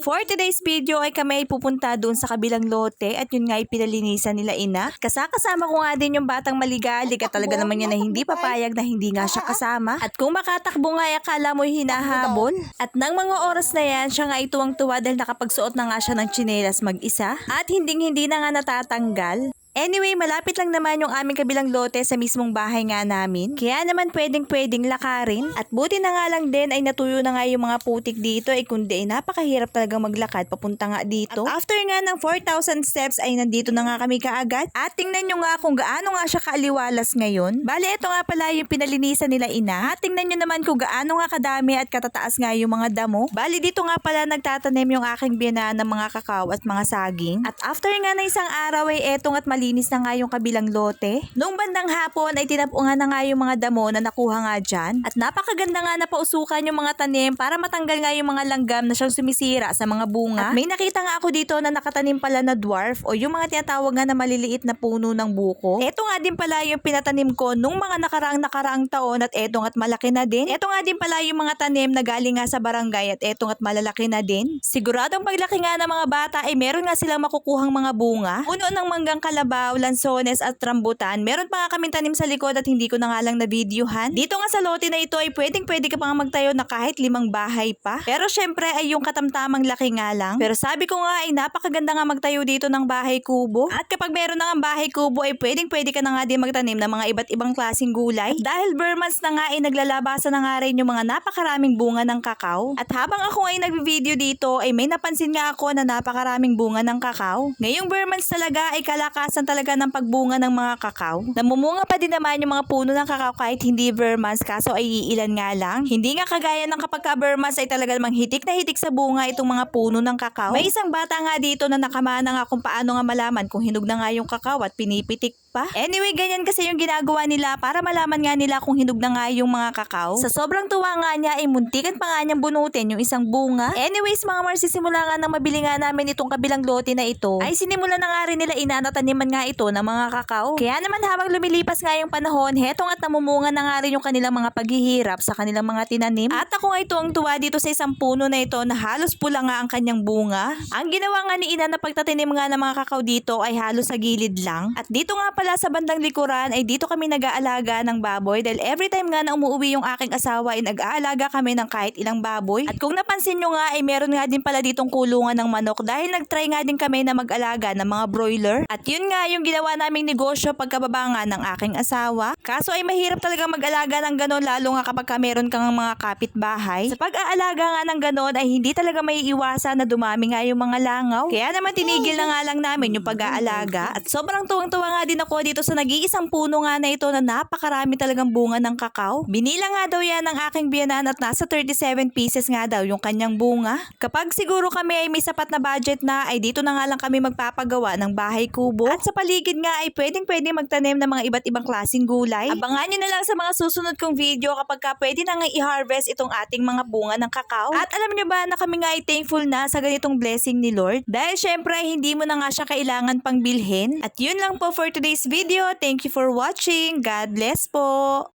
For today's video ay kami ay pupunta doon sa kabilang lote at yun nga ay pinalinisan nila ina. Kasakasama ko nga din yung batang maligalig at talaga naman niya na hindi papayag na hindi nga siya kasama. At kung makatakbo nga ay akala mo'y hinahabol. At nang mga oras na yan, siya nga ay tuwang-tuwa dahil nakapagsuot na nga siya ng tsinelas mag-isa. At hinding-hindi na nga natatanggal. Anyway, malapit lang naman yung aming kabilang lote sa mismong bahay nga namin. Kaya naman pwedeng-pwedeng lakarin. At buti na nga lang din ay natuyo na nga yung mga putik dito ay kundi ay napakahirap talaga maglakad papunta nga dito. At after nga ng 4,000 steps ay nandito na nga kami kaagad. At tingnan nyo nga kung gaano nga siya kaaliwalas ngayon. Bale, ito nga pala yung pinalinisan nila ina. At tingnan nyo naman kung gaano nga kadami at katataas nga yung mga damo. Bale, dito nga pala nagtatanim yung aking biyana ng mga kakao at mga saging. At after nga na isang araw ay etong at malinis na nga yung kabilang lote. Nung bandang hapon ay tinapungan na nga yung mga damo na nakuha nga dyan. At napakaganda nga na pausukan yung mga tanim para matanggal nga yung mga langgam na siyang sumisira sa mga bunga. At may nakita nga ako dito na nakatanim pala na dwarf o yung mga tinatawag nga na maliliit na puno ng buko. Eto nga din pala yung pinatanim ko nung mga nakaraang nakaraang taon at etong at malaki na din. Eto nga din pala yung mga tanim na galing nga sa barangay at etong at malalaki na din. Siguradong paglaki nga ng mga bata ay meron nga silang makukuhang mga bunga. Puno ng manggang kalabaw, lansones at rambutan. Meron pa nga kaming tanim sa likod at hindi ko na nga lang na-videohan. Dito nga sa lote na ito ay pwedeng pwede ka pa nga magtayo na kahit limang bahay pa. Pero syempre ay yung katamtamang laki nga lang. Pero sabi ko nga ay napakaganda nga magtayo dito ng bahay kubo. At kapag meron na nga bahay kubo ay pwedeng pwede ka na nga din magtanim ng mga iba't ibang klaseng gulay. Dahil Burmans na nga ay naglalabasan na nga rin yung mga napakaraming bunga ng kakao. At habang ako ay nagvi-video dito ay may napansin nga ako na napakaraming bunga ng kakao. Ngayong Burmans talaga ay kalakasan talaga ng pagbunga ng mga kakao. Namumunga pa din naman yung mga puno ng kakao kahit hindi Burmans kaso ay iilan nga lang. Hindi nga kagaya ng kapag ka Burmans ay talaga namang hitik na hitik sa bunga itong mga puno ng kakao. May isang bata nga dito na nakamana nga kung paano nga malaman kung hinog na nga yung kakao at pinipitik pa. Anyway, ganyan kasi yung ginagawa nila para malaman nga nila kung hinog na nga yung mga kakao. Sa sobrang tuwa nga niya ay muntikan pa nga niyang bunutin yung isang bunga. Anyways, mga Mars, simula nga nang mabili nga namin itong kabilang lote na ito, ay sinimula na nga rin nila inanataniman nga ito ng mga kakao. Kaya naman habang lumilipas nga yung panahon, hetong at namumunga na nga rin yung kanilang mga paghihirap sa kanilang mga tinanim. At ako nga ito ang tuwa dito sa isang puno na ito na halos pula nga ang kanyang bunga. Ang ginawa nga ni Ina na pagtatanim nga ng mga kakao dito ay halos sa gilid lang. At dito nga pala sa bandang likuran ay dito kami nag-aalaga ng baboy dahil every time nga na umuwi yung aking asawa ay nag-aalaga kami ng kahit ilang baboy. At kung napansin nyo nga ay meron nga din pala ditong kulungan ng manok dahil nag-try nga din kami na mag-alaga ng mga broiler. At yun nga yung ginawa naming negosyo pagkababa nga ng aking asawa. Kaso ay mahirap talaga mag-alaga ng ganon lalo nga kapag ka meron kang mga kapitbahay. Sa pag-aalaga nga ng ganon ay hindi talaga may iwasan na dumami nga yung mga langaw. Kaya naman tinigil na nga lang namin yung pag-aalaga. At sobrang tuwang-tuwa nga din ako dito sa nag-iisang puno nga na ito na napakarami talagang bunga ng kakao. Binila nga daw yan ng aking biyanan at nasa 37 pieces nga daw yung kanyang bunga. Kapag siguro kami ay may sapat na budget na ay dito na nga lang kami magpapagawa ng bahay kubo. At sa paligid nga ay pwedeng pwede magtanim ng mga iba't ibang klaseng gulay. Abangan nyo na lang sa mga susunod kong video kapag ka pwede na nga i-harvest itong ating mga bunga ng kakao. At alam nyo ba na kami nga ay thankful na sa ganitong blessing ni Lord? Dahil syempre hindi mo na nga siya kailangan pang bilhin. At yun lang po for today's video. Thank you for watching. God bless po!